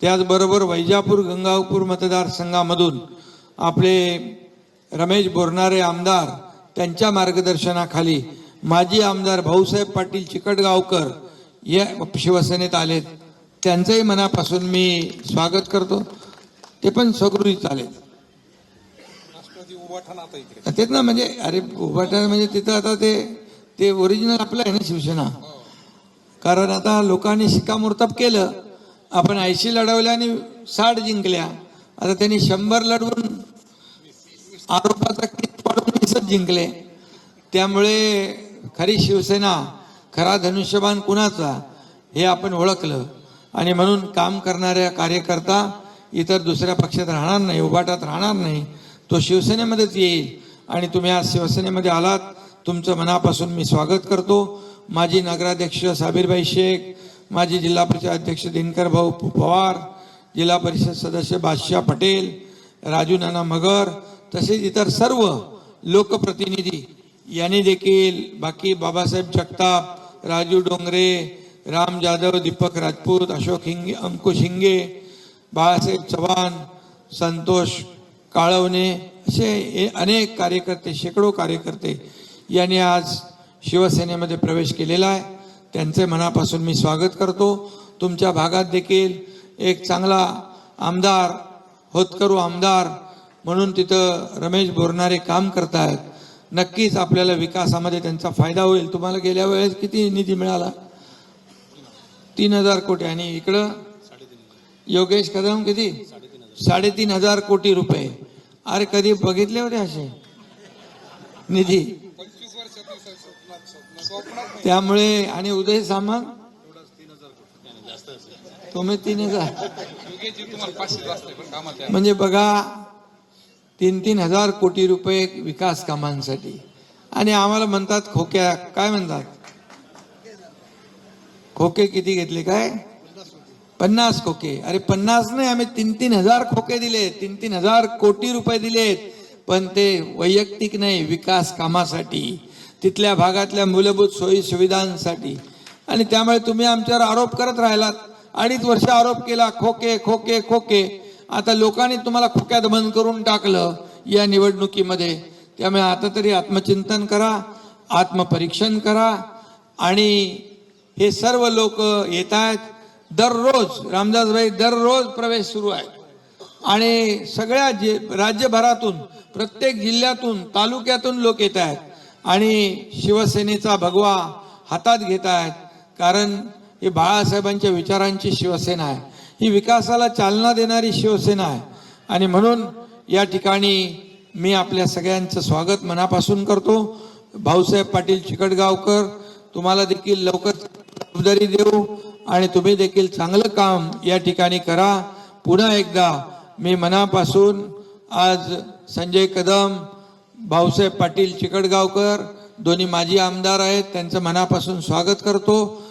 त्याचबरोबर वैजापूर गंगापूर मतदारसंघामधून आपले रमेश बोरणारे आमदार त्यांच्या मार्गदर्शनाखाली माजी आमदार भाऊसाहेब पाटील चिकटगावकर या शिवसेनेत आलेत. त्यांचंही मनापासून मी स्वागत करतो. ते पण सगृहीत आलेत. तेच ना म्हणजे अरे उभाटा म्हणजे तिथं आता ते ते ओरिजिनल आपलं आहे ना शिवसेना. कारण आता लोकांनी शिक्कामोर्तब केलं. आपण ऐंशी लढवल्या आणि साठ जिंकल्या. आता त्यांनी शंभर लढवून आरोपाचा कित पाडून वीसच जिंकले. त्यामुळे खरी शिवसेना खरा धनुष्यबाण कुणाचा हे आपण ओळखलं. आणि म्हणून काम करणाऱ्या कार्यकर्ता इतर दुसऱ्या पक्षात राहणार नाही उभाटात राहणार नाही. तो शिवसेनेमध्येच येईल. आणि तुम्ही आज शिवसेनेमध्ये आलात तुमचं मनापासून मी स्वागत करतो. माजी नगराध्यक्ष साबीरबाई शेख माजी जिल्हा परिषद अध्यक्ष दिनकर भाऊ पवार जिल्हा परिषद सदस्य बादशाह पटेल राजू नाना मगर तसेच इतर सर्व लोकप्रतिनिधी यांनी देखील बाकी बाबासाहेब जगताप राजू डोंगरे राम जाधव दीपक राजपूत अशोक हिंगे अंकुश हिंगे बाळासाहेब चव्हाण संतोष काळवणे असे हे अनेक कार्यकर्ते शेकडो कार्यकर्ते यांनी आज शिवसेनेमध्ये प्रवेश केलेला आहे. त्यांचे मनापासून मी स्वागत करतो. तुमच्या भागात देखील एक चांगला आमदार होतकरू आमदार म्हणून तिथं रमेश बोरणारे काम करतायत. नक्कीच आपल्याला विकासामध्ये त्यांचा फायदा होईल. तुम्हाला गेल्या वेळेस किती निधी मिळाला? तीन हजार कोटी. आणि इकडं योगेश कदम किती? साडेतीन हजार कोटी रुपये. अरे कधी बघितले होते असे? निधी. त्यामुळे आणि उदय सामंत? तुम्ही तीन हजार. म्हणजे बघा तीन तीन हजार कोटी रुपये विकास कामांसाठी. आणि आम्हाला म्हणतात खोक्या काय म्हणतात? खोके किती घेतले काय? पन्नास खोके. अरे पन्नास नाही आम्ही तीन तीन हजार खोके दिले. तीन तीन हजार कोटी रुपये दिलेत. पण ते वैयक्तिक नाही विकास कामासाठी. तिथल्या भागातल्या मूलभूत सोयी सुविधांसाठी. आणि त्यामुळे तुम्ही आमच्यावर आरोप करत राहिलात. अडीच वर्ष आरोप केला खोके खोके खोके. आता लोकांनी तुम्हाला खोक्यात बंद करून टाकलं या निवडणुकीमध्ये. त्यामुळे आता तरी आत्मचिंतन करा आत्मपरीक्षण करा. आणि हे सर्व लोक येत आहेत. दररोज रामदासभाई दररोज प्रवेश सुरू आहे. आणि सगळ्या जे राज्यभरातून प्रत्येक जिल्ह्यातून तालुक्यातून लोक येत आहेत. आणि शिवसेनेचा भगवा हातात घेत आहेत कारण ही बाळासाहेबांच्या विचारांची शिवसेना आहे. ही विकासाला चालना देणारी शिवसेना आहे. आणि म्हणून या ठिकाणी मी आपल्या सगळ्यांचं स्वागत मनापासून करतो. भाऊसाहेब पाटील चिकटगावकर तुम्हाला देखील लवकर जबाबदारी देऊ आणि तुम्ही देखील चांगलं काम या ठिकाणी करा. पुन्हा एकदा मी मनापासून आज संजय कदम भाऊसाहेब पाटील चिकटगावकर दोन्ही माजी आमदार आहेत त्यांचं मनापासून स्वागत करतो.